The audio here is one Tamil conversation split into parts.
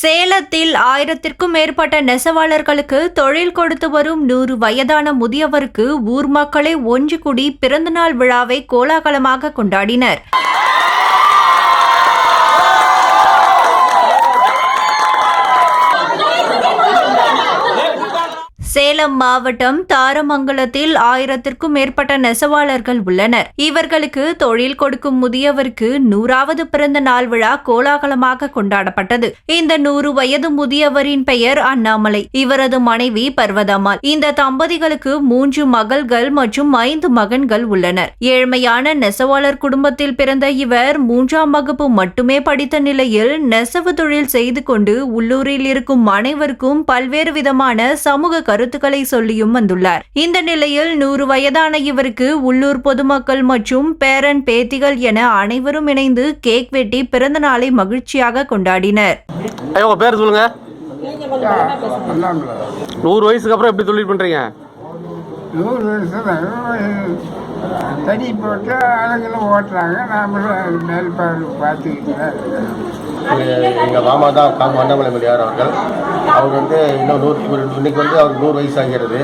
சேலத்தில் ஆயிரத்திற்கும் மேற்பட்ட நெசவாளர்களுக்கு தொழில் கொடுத்து வரும் நூறு வயதான முதியவருக்கு ஊர் மக்களே ஒன்று கூடி பிறந்தநாள் விழாவை கோலாகலமாக கொண்டாடினர். சேலம் மாவட்டம் தாரமங்கலத்தில் ஆயிரத்திற்கும் மேற்பட்ட நெசவாளர்கள் உள்ளனர். இவர்களுக்கு தொழில் கொடுக்கும் முதியவருக்கு நூறாவது பிறந்த நாள் விழா கோலாகலமாக கொண்டாடப்பட்டது. இந்த நூறு வயது முதியவரின் பெயர் அண்ணாமலை. இவரது மனைவி பர்வதம்மாள் இந்த தம்பதிகளுக்கு மூன்று மகள்கள் மற்றும் ஐந்து மகன்கள் உள்ளனர். ஏழ்மையான நெசவாளர் குடும்பத்தில் பிறந்த இவர் மூன்றாம் வகுப்பு மட்டுமே படித்த நிலையில் நெசவு தொழில் செய்து கொண்டு உள்ளூரில் இருக்கும் அனைவருக்கும் பல்வேறு விதமான சமூக கருத்துக்களை சொல்லியும் வந்துள்ளார். இந்த நிலையில் நூறு வயதான இவருக்கு உள்ளூர் பொதுமக்கள் மற்றும் பேரன் பேத்திகள் என அனைவரும் இணைந்து கேக் வெட்டி பிறந்த நாளை மகிழ்ச்சியாக கொண்டாடினர். பேர் சொல்லுங்க. நூறு வயசுக்கு அப்புறம் எப்படி தொழில் பண்ணுறீங்க நூறு தடி போட்டு ஆளுங்களும் ஓட்டுறாங்க. நாமளும் மேல்பாடு பார்த்துக்கிட்டு எங்கள் மாமா தான் காங்க அண்ணாமலை மலையார் அவர்கள். அவர் வந்து இன்னும் நூறு இன்னைக்கு வந்து அவருக்கு நூறு வயசு ஆகிறது.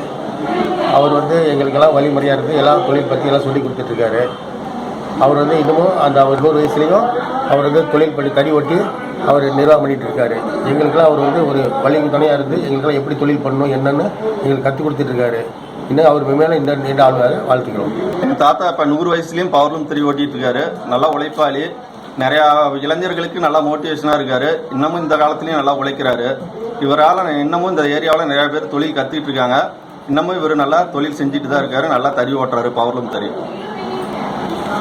அவர் வந்து எங்களுக்கெல்லாம் வழிமுறையாக இருந்து எல்லாம் தொழில் பற்றி எல்லாம் சொல்லி கொடுத்துட்ருக்காரு அவர் வந்து இன்னமும் அந்த அவர் நூறு வயசுலேயும் அவர் வந்து தொழில் பண்ணி தடி ஓட்டி அவர் நிர்வாகம் பண்ணிகிட்டு இருக்காரு. எங்களுக்கெல்லாம் அவர் வந்து ஒரு வழி துணையாக இருந்து எங்களுக்கெல்லாம் எப்படி தொழில் பண்ணணும் என்னன்னு எங்களுக்கு கற்றுக் கொடுத்துட்ருக்காரு இன்னும் அவர் மேலே இந்த நீண்ட ஆழ்வாக வாழ்த்துக்கிறோம். எங்கள் தாத்தா இப்போ நூறு வயசுலேயும் பவர்லும் திரி ஓட்டிகிட்டு இருக்காரு. நல்லா உழைப்பாளி. நிறையா இளைஞர்களுக்கு நல்லா மோட்டிவேஷனாக இருக்காரு. இன்னமும் இந்த காலத்துலேயும் நல்லா உழைக்கிறாரு. இவரால் இன்னமும் இந்த ஏரியாவில் நிறையா பேர் தொழில் கற்றுக்கிட்டு இருக்காங்க. இன்னமும் இவர் நல்லா தொழில் செஞ்சுட்டு தான் இருக்காரு. நல்லா தறி ஓட்டுறாரு பவர்லூம் தறி.